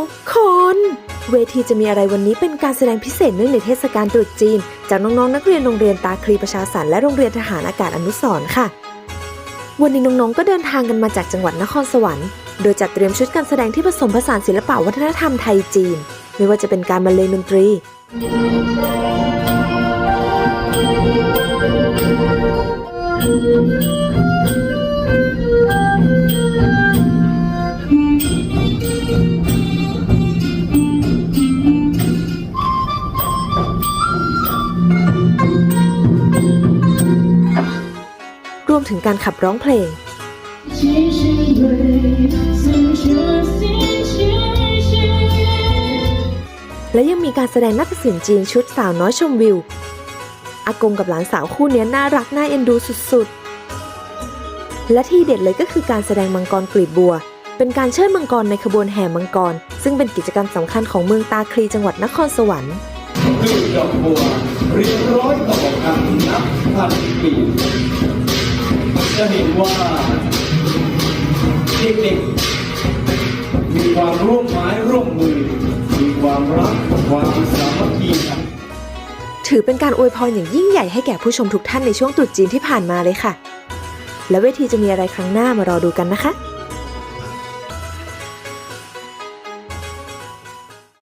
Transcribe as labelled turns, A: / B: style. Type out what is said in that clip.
A: ทุกคน เวทีจะมีอะไรวันนี้เป็นการแสดงพิเศษเนื่องในเทศกาลตรุษจีน จากน้องๆนักเรียนโรงเรียนตาคลีประชาสรรและโรงเรียนทหารอากาศอนุสรณ์ค่ะ วันนี้น้องๆก็เดินทางกันมาจากจังหวัดนครสวรรค์ โดยจัดเตรียมชุดการแสดงที่ผสมผสานศิลปะวัฒนธรรมไทยจีน ไม่ว่าจะเป็นการบรรเลงดนตรี รวมถึงการขับร้องเพลงและยังมีการแสดงนักศิลป์จีนชุดสาวน้อยชมวิว อากงกับหลานสาวคู่นี้น่ารักน่าเอ็นดูสุดๆ และที่เด็ดเลยก็คือการแสดงมังกรกลีบบัว เป็นการเชิดมังกรในขบวนแห่มังกร ซึ่งเป็นกิจกรรมสำคัญของเมืองตาคลีจังหวัดนครสวรรค์
B: ดอกบัวเรียงร้อยต่อกันนับพันปี จะเห็นว่าเด็กๆมีความร่วมไม้ร่วมมือ มีความรักความสามัคคีกัน
A: ถือเป็นการอวยพรอย่างยิ่งใหญ่ให้แก่ผู้ชมทุกท่านในช่วงตรุษจีนที่ผ่านมาเลยค่ะ และเวทีจะมีอะไรครั้งหน้ามารอดูกันนะคะ